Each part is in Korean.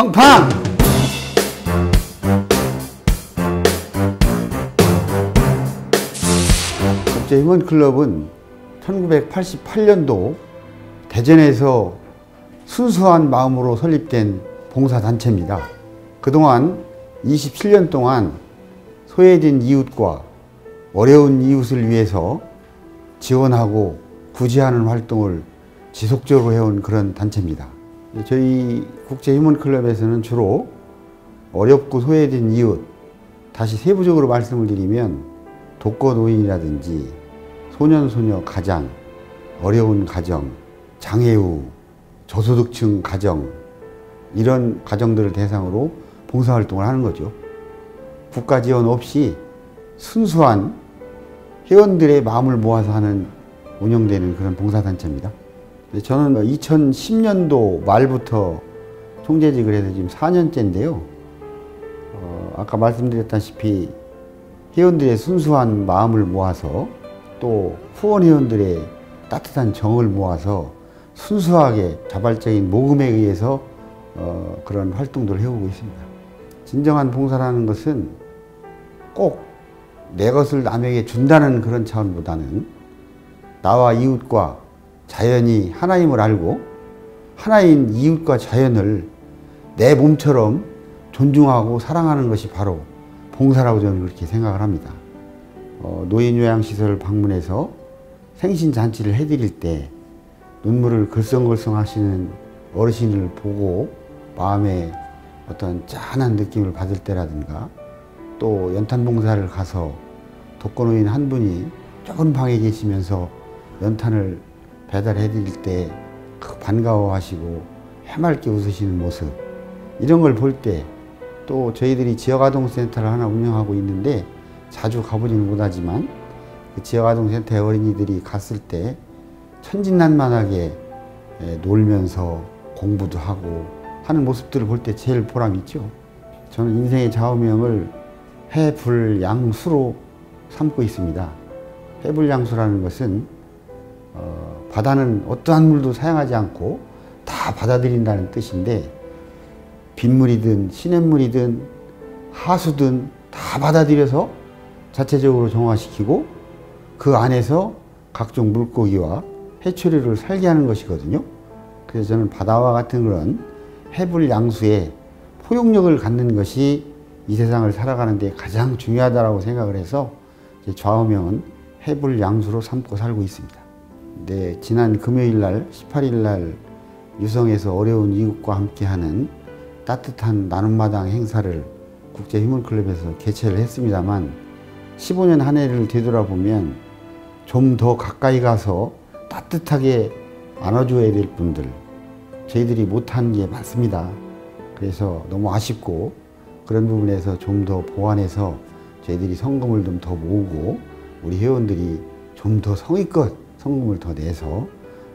팡팡! 국제휴먼클럽은 1988년도 대전에서 순수한 마음으로 설립된 봉사단체입니다. 그동안 27년 동안 소외된 이웃과 어려운 이웃을 위해서 지원하고 구제하는 활동을 지속적으로 해온 그런 단체입니다. 저희 국제휴먼클럽에서는 주로 어렵고 소외된 이웃, 다시 세부적으로 말씀을 드리면 독거노인이라든지 소년소녀 가장, 어려운 가정, 장애우, 저소득층 가정 이런 가정들을 대상으로 봉사활동을 하는 거죠. 국가 지원 없이 순수한 회원들의 마음을 모아서 하는 운영되는 그런 봉사단체입니다. 저는 2010년도 말부터 총재직을 해서 지금 4년째인데요. 어, 아까 말씀드렸다시피 회원들의 순수한 마음을 모아서 또 후원 회원들의 따뜻한 정을 모아서 순수하게 자발적인 모금에 의해서 어, 그런 활동들을 해오고 있습니다. 진정한 봉사라는 것은 꼭 내 것을 남에게 준다는 그런 차원보다는 나와 이웃과 자연이 하나임을 알고 하나인 이웃과 자연을 내 몸처럼 존중하고 사랑하는 것이 바로 봉사라고 저는 그렇게 생각을 합니다. 어, 노인요양시설 방문해서 생신잔치를 해드릴 때 눈물을 글썽글썽 하시는 어르신을 보고 마음에 어떤 짠한 느낌을 받을 때라든가 또 연탄 봉사를 가서 독거노인 한 분이 좁은 방에 계시면서 연탄을 배달해 드릴 때그 반가워하시고 해맑게 웃으시는 모습 이런 걸 볼 때 또 저희들이 지역아동센터를 하나 운영하고 있는데 자주 가보지는 못하지만 그 지역아동센터에 어린이들이 갔을 때 천진난만하게 놀면서 공부도 하고 하는 모습들을 볼 때 제일 보람 있죠. 저는 인생의 좌우명을 해불양수로 삼고 있습니다. 해불양수라는 것은 어, 바다는 어떠한 물도 사용하지 않고 다 받아들인다는 뜻인데 빗물이든 시냇물이든 하수든 다 받아들여서 자체적으로 정화시키고 그 안에서 각종 물고기와 해초류를 살게 하는 것이거든요. 그래서 저는 바다와 같은 그런 해불 양수에 포용력을 갖는 것이 이 세상을 살아가는 데 가장 중요하다고 생각을 해서 좌우명은 해불 양수로 삼고 살고 있습니다. 네, 지난 금요일 날 18일 날 유성에서 어려운 이웃과 함께하는 따뜻한 나눔마당 행사를 국제 휴먼클럽에서 개최를 했습니다만 15년 한 해를 되돌아보면 좀 더 가까이 가서 따뜻하게 안아줘야 될 분들 저희들이 못한 게 많습니다. 그래서 너무 아쉽고 그런 부분에서 좀 더 보완해서 저희들이 성금을 좀 더 모으고 우리 회원들이 좀 더 성의껏 성금을 더 내서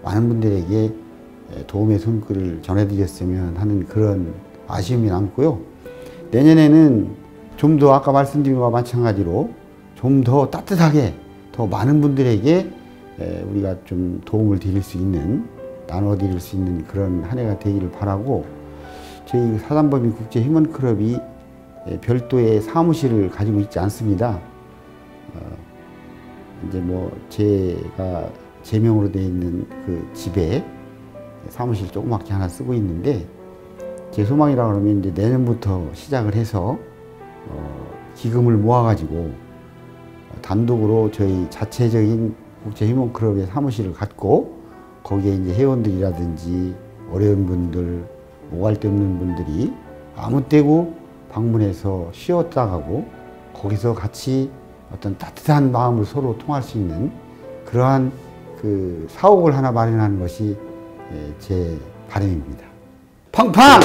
많은 분들에게 도움의 손길을 전해드렸으면 하는 그런 아쉬움이 남고요. 내년에는 좀 더 아까 말씀드린 것과 마찬가지로 좀 더 따뜻하게 더 많은 분들에게 우리가 좀 도움을 드릴 수 있는 나눠 드릴 수 있는 그런 한 해가 되기를 바라고 저희 사단법인 국제 휴먼클럽이 별도의 사무실을 가지고 있지 않습니다. 어, 이제 뭐 제가 제 명으로 되어 있는 그 집에 사무실 조그맣게 하나 쓰고 있는데 제 소망이라 그러면 이제 내년부터 시작을 해서 어, 기금을 모아가지고 단독으로 저희 자체적인 국제 휴먼클럽의 사무실을 갖고 거기에 이제 회원들이라든지 어려운 분들, 오갈 데 없는 분들이 아무 때고 방문해서 쉬었다 가고 거기서 같이 어떤 따뜻한 마음을 서로 통할 수 있는 그러한 그 사옥을 하나 마련하는 것이 제 바람입니다. 팡팡!